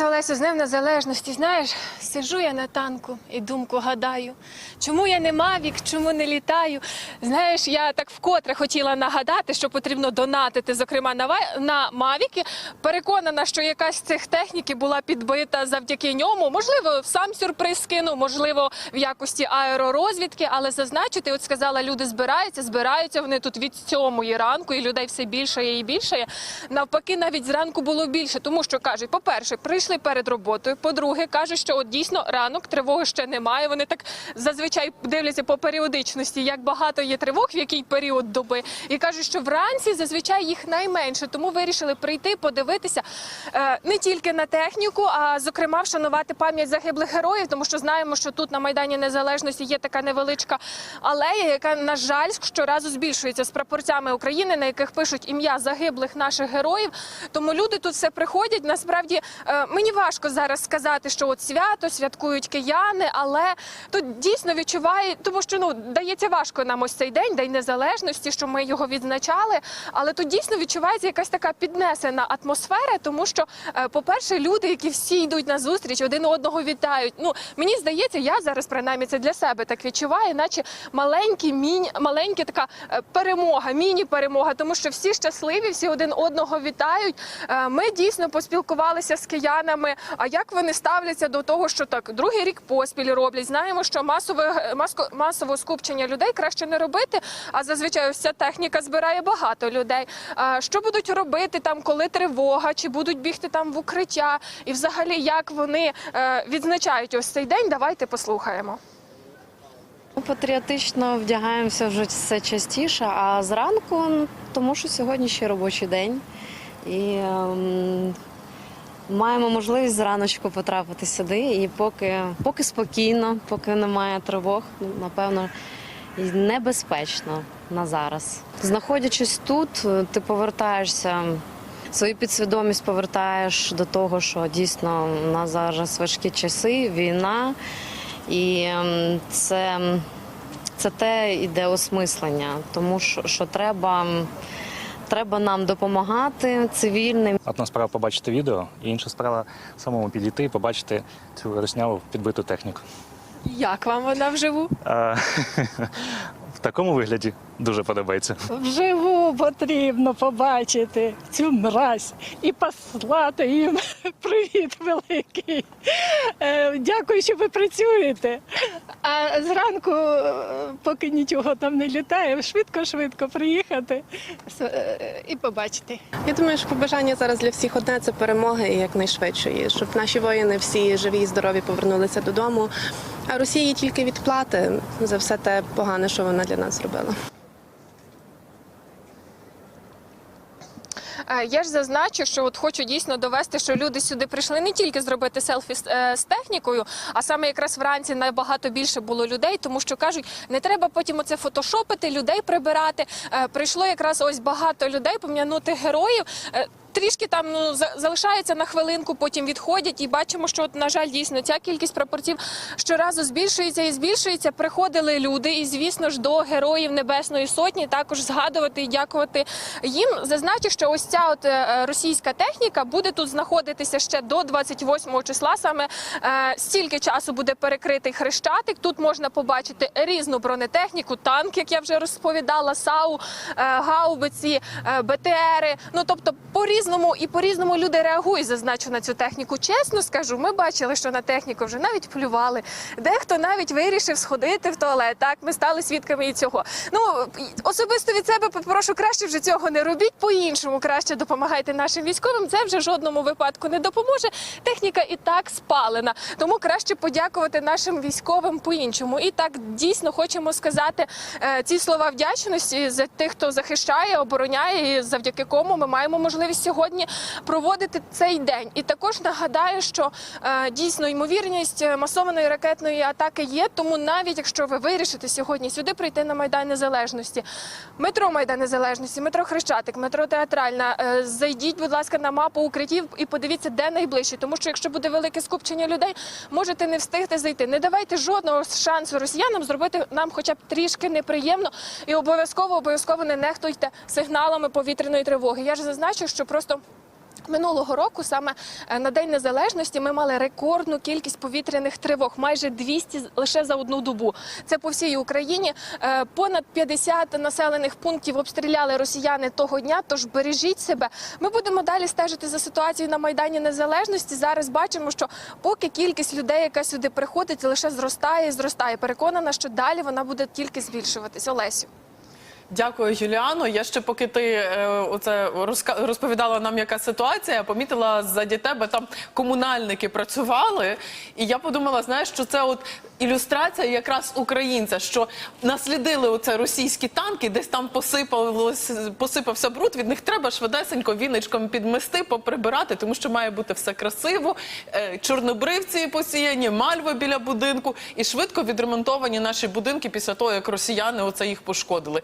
Олесю, з Днем Незалежності. Знаєш, сижу я на танку і думку гадаю, чому я не мавік, чому не літаю. Знаєш, я так вкотре хотіла нагадати, що потрібно донатити, зокрема на ва- на мавіки. Переконана, що якась з цих техніки була підбита завдяки ньому. Можливо, сам сюрприз скинув, можливо, в якості аеророзвідки, але зазначити, от сказала, люди збираються, збираються вони тут від сьомої ранку, і людей все більше і більше. Навпаки, навіть зранку було більше, тому що кажуть, по-перше, прийшли перед роботою. По-друге, кажуть, що от дійсно ранок тривоги ще немає. Вони так зазвичай дивляться по періодичності, як багато є тривог, в який період доби, і кажуть, що вранці зазвичай їх найменше. Тому вирішили прийти, подивитися е, не тільки на техніку, а зокрема вшанувати пам'ять загиблих героїв, тому що знаємо, що тут на майдані незалежності є така невеличка алея, яка на жаль щоразу збільшується з прапорцями України, на яких пишуть ім'я загиблих наших героїв. Тому люди тут все приходять. Насправді е, мені важко зараз сказати, що от свято святкують кияни, але тут дійсно відчуває, тому що ну дається важко нам ось цей день, день незалежності, що ми його відзначали. Але тут дійсно відчувається якась така піднесена атмосфера, тому що, е, по-перше, люди, які всі йдуть на зустріч, один одного вітають. Ну мені здається, я зараз принаймні це для себе так відчуваю, наче маленький міні, маленька така е, перемога, міні-перемога, тому що всі щасливі, всі один одного вітають. Е, Ми дійсно поспілкувалися з киянами. А як вони ставляться до того, що так другий рік поспіль роблять? Знаємо, що масове маско, масове скупчення людей краще не робити. А зазвичай ця техніка збирає багато людей. А Що будуть робити там, коли тривога, чи будуть бігти там в укриття? І взагалі, як вони е, відзначають ось цей день? Давайте послухаємо. Патріотично вдягаємося вже все частіше, а зранку, ну, тому що сьогодні ще робочий день. І ем, маємо можливість зраночку потрапити сюди. І поки, поки спокійно, поки немає тривог, напевно, небезпечно на зараз. Знаходячись тут, е, ти повертаєшся. Свою підсвідомість повертаєш до того, що дійсно у нас зараз важкі часи, війна, і ем, це, це те іде осмислення, тому що, що треба, треба нам допомагати цивільним. Одна справа побачити відео, і інша справа самому підійти і побачити цю росняву підбиту техніку. Як вам вона вживу? В такому вигляді дуже подобається. Вживу потрібно побачити цю мразь і послати їм привіт великий. Е, Дякую, що ви працюєте. А зранку, е, поки нічого там не літає, швидко-швидко приїхати е, і побачити. Я думаю, що побажання зараз для всіх одне це перемоги і якнайшвидшої, щоб наші воїни всі живі і здорові повернулися додому. А Росії тільки відплати за все те погане, що вона для нас зробила. Е, Я ж зазначу, що от хочу дійсно довести, що люди сюди прийшли не тільки зробити селфі з, е, з технікою, а саме якраз вранці набагато більше було людей, тому що кажуть, не треба потім оце фотошопити, людей прибирати. Е, Прийшло якраз ось багато людей пом'янути героїв. Трішки там ну за- залишається на хвилинку, потім відходять, і бачимо, що на жаль, дійсно ця кількість прапорців щоразу збільшується і збільшується. Приходили люди, і звісно ж до героїв Небесної Сотні також згадувати і дякувати їм. Зазначу, що ось ця от е, російська техніка буде тут знаходитися ще до 28 числа. Саме е, стільки часу буде перекритий хрещатик. Тут можна побачити різну бронетехніку, танк, як я вже розповідала, САУ, е, гаубиці, е, БТРи. Ну тобто по різному і по різному люди реагують. Зазначу на цю техніку. Чесно скажу, ми бачили, що на техніку вже навіть плювали. Дехто навіть вирішив сходити в туалет. Так, ми стали свідками і цього. Ну особисто від себе попрошу краще вже цього не робіть. По іншому краще допомагайте нашим військовим. Це вже жодному випадку не допоможе. Техніка і так спалена. Тому краще подякувати нашим військовим по іншому. І так дійсно хочемо сказати е, ці слова вдячності за тих, хто захищає, обороняє, і завдяки кому ми маємо можливість сьогодні проводити цей день. І також нагадаю, що е, дійсно ймовірність е, масованої ракетної атаки є. Тому навіть якщо ви вирішите сьогодні сюди прийти на майдан незалежності, метро Майдан Незалежності, метро Хрещатик, метро Театральна, е, зайдіть, будь ласка, на мапу укриттів і подивіться, де найближче. Тому що якщо буде велике скупчення людей, можете не встигти зайти. Не давайте жодного шансу росіянам зробити нам, хоча б трішки неприємно, і обов'язково обов'язково не нехтуйте сигналами повітряної тривоги. Я ж зазначу, що просто. Минулого року, саме е, на День Незалежності, ми мали рекордну кількість повітряних тривог, майже 200 лише за одну добу. Це по всій Україні. Е, Понад 50 населених пунктів обстріляли росіяни того дня. Тож бережіть себе. Ми будемо далі стежити за ситуацією на майдані Незалежності. Зараз бачимо, що поки кількість людей, яка сюди приходить, лише зростає і зростає. Переконана, що далі вона буде тільки збільшуватись. Олесю. Дякую, Юліано. Я ще поки ти е, оце розповідала нам, яка ситуація, я помітила ззаді тебе там комунальники працювали, і я подумала, знаєш, що це от ілюстрація якраз українця, що наслідили оце російські танки, десь там посипалось, посипався бруд. Від них треба швидесенько віничком підмести, поприбирати, тому що має бути все красиво. Е, Чорнобривці посіяні, мальви біля будинку, і швидко відремонтовані наші будинки після того, як росіяни оце їх пошкодили.